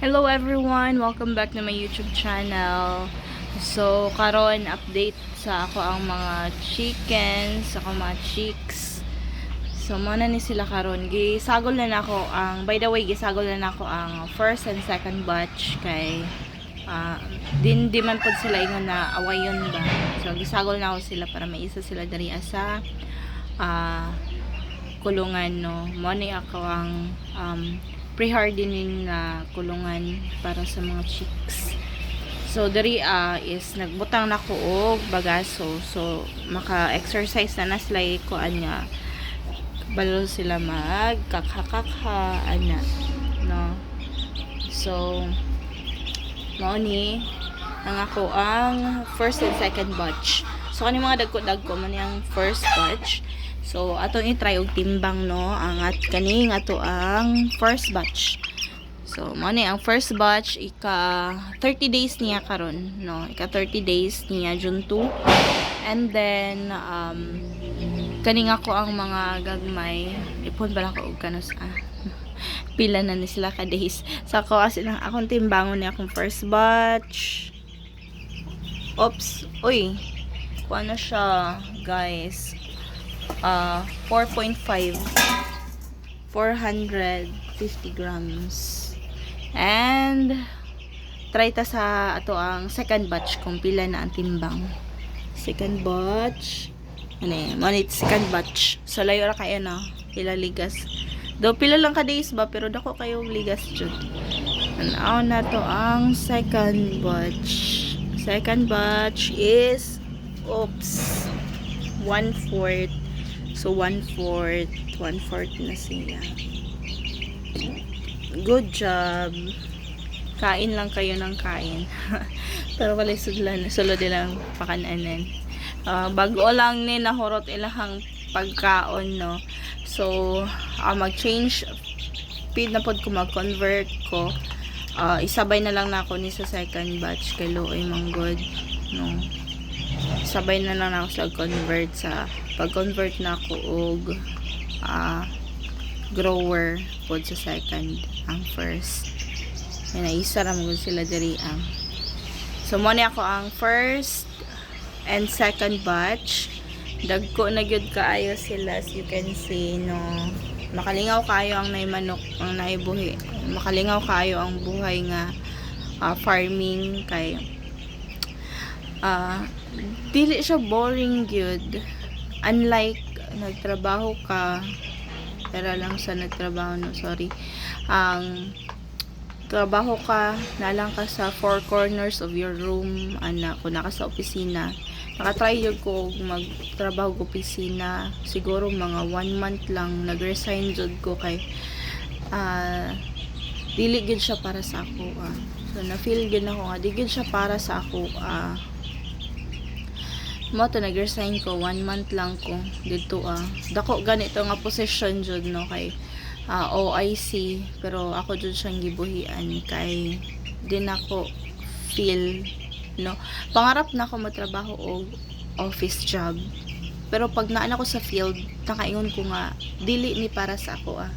Hello everyone! Welcome back to my YouTube channel. So, karon update sa ako ang mga chickens, ako mga chicks. So, muna ni sila karon. Gisagol na nako ang by the way, gisagol na nako ang first and second batch kay ah, din di man pod sila ingon na awayon ba. So, gisagol na ako sila para maisa sila diri sa ah kulungan no. Mo ni ako ang um, pre-hardening na kulungan para sa mga chicks. So diri ah, is nagbutang na ko og bagaso. So maka-exercise na na sila ko anya. Balo sila mag kakakakha ana no. So mao ang ako ang first and second batch. So kani mga dagko-dagko man yung first batch. So atong i-try og timbang no ang at kani nga to ang first batch. So mo ni ang first batch ika 30 days niya karon no. Ika 30 days niya June 2. And then um kani nga ko ang mga gagmay ipon bala ko og kanos ah pila na ni sila ka days. So ako as lang akong timbangon ni akong first batch. Oops. Uy. Kuha na siya, guys. Uh, 4.5. 450 grams. And, try ta sa ato ang second batch kung pila na ang timbang. Second batch. Ano eh, manit second batch. So, layo ra kayo na. Pila ligas. Do pila lang ka days ba, pero dako kayo ligas jud. Ano na to ang second batch. Second batch is, oops, one-fourth. So, one-fourth. One-fourth na siya. Good job. Kain lang kayo ng kain. Pero wala sudlan. Sulod nilang pakananan. Ah, bago lang ni nahurot ilahang pagkaon, no. So, ah, mag-change feed na pod ko mag-convert ko ah isabay na lang na ako ni sa second batch kay Looy Manggod no sabay na lang ako sa convert sa pag-convert na ako og ah grower pod sa second ang first. Yan na isa ra mo sila diri ang so mo ni ako ang first and second batch. Dagko na gyud kaayo sila as you can see no. Makalingaw kayo ang naimanok ang naibuhi. Makalingaw kayo ang buhay nga ah, farming kay ah dili siya boring gyud. Unlike nagtrabaho ka pero lang sa nagtrabaho no sorry. Ang trabaho ka na lang ka sa four corners of your room ana kung naka sa opisina. Nakatry yun ko magtrabaho ko opisina. Siguro mga one month lang nag-resign jud ko kay ah dili gid siya para sa ako ah. so na feel gid ako nga di gid siya para sa ako ah mo to nag-resign ko. One month lang ko dito ah. Dako ganito nga position jud no? Kay ah, OIC pero ako jud siyang gibuhian. Kay din ako feel no? Pangarap na ako matrabaho og office job. Pero pag naan ako sa field nakaingon ko nga dili ni para sa ako ah.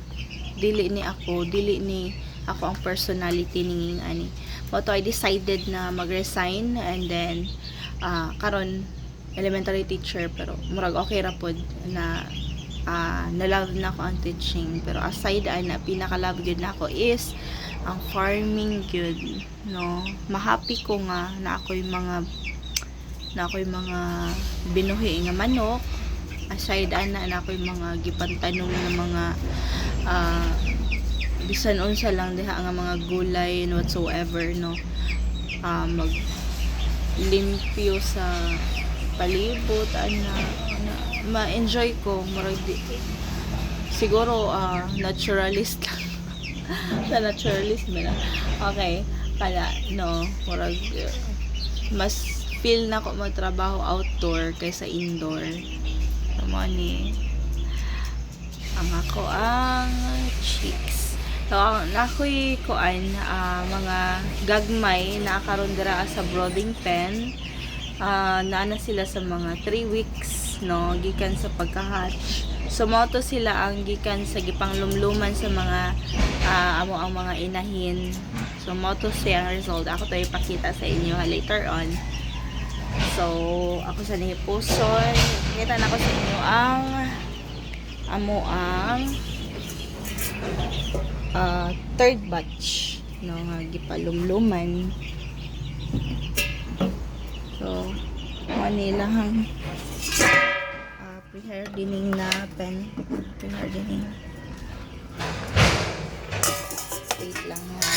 Dili ni ako dili ni ako ang personality ni ani. Mo to I decided na mag-resign and then ah karon elementary teacher pero murag okay ra pod na ah na-love na ako ang teaching. Pero aside ana pinaka-love gyud na ako is ang farming gyud no? Mahappy ko nga na ako'y mga na ako'y mga binuhi nga manok. Aside ana na ako'y mga gipantanom nga mga ah bisan unsa lang diha nga mga gulay and whatsoever no? Ah mag limpyo sa palibot ana, ana ma-enjoy ko murag di. Siguro ah, naturalist. Lang sa naturalist ba na? Okay kaya no murag uh, mas feel na ko magtrabaho outdoor kaysa indoor. Tama ni ang ako ang chicks. So nakoy kuan ah, mga gagmay na karon dira sa brooding pen ah naana sila sa mga 3 weeks no gikan sa pagka-hatch So mo to sila ang gikan sa gipanglumluman sa mga ah, amo ang mga inahin. So mo to siya ang result. Ako to ipakita sa inyo later on. So ako sa nihipuson, kita na ko sa inyo ang amo ang ah, third batch no nga gipalumluman. So mo nila hang uh, pre-hardening na pen. Pre-hardening. Wait lang ha.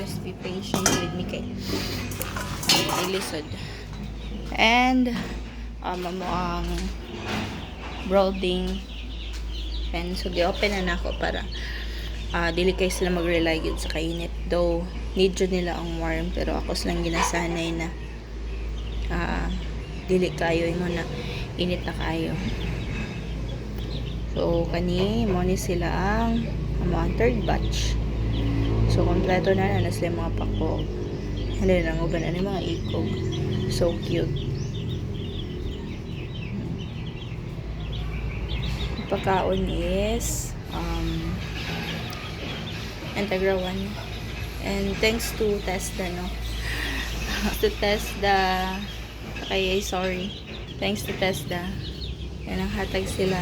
Just be patient with me kay ilisod. And um, mo ang brooding pen. So, di-open na nako para ah dili kay sila mag-rely sa kainit. Though, need nila ang warm. Pero ako silang ginasanay na ah dili kayo ingon na init na kayo. So, kani, mo ni sila ang mga third batch. So, kompleto na na na sila mga pako. Hindi lang uban ano yung mga ikog. So cute. Pagkaon is um, Integra 1. And thanks to Tesla, no? to Tesla. Kaya, sorry. Thanks to Tesla. Yan ang hatag sila.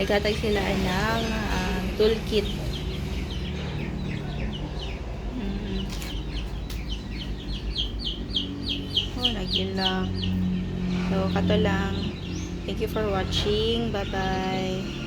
Naghatag sila ng ah, toolkit. Mm. Oh, nagila. So, kato lang. Thank you for watching. Bye-bye.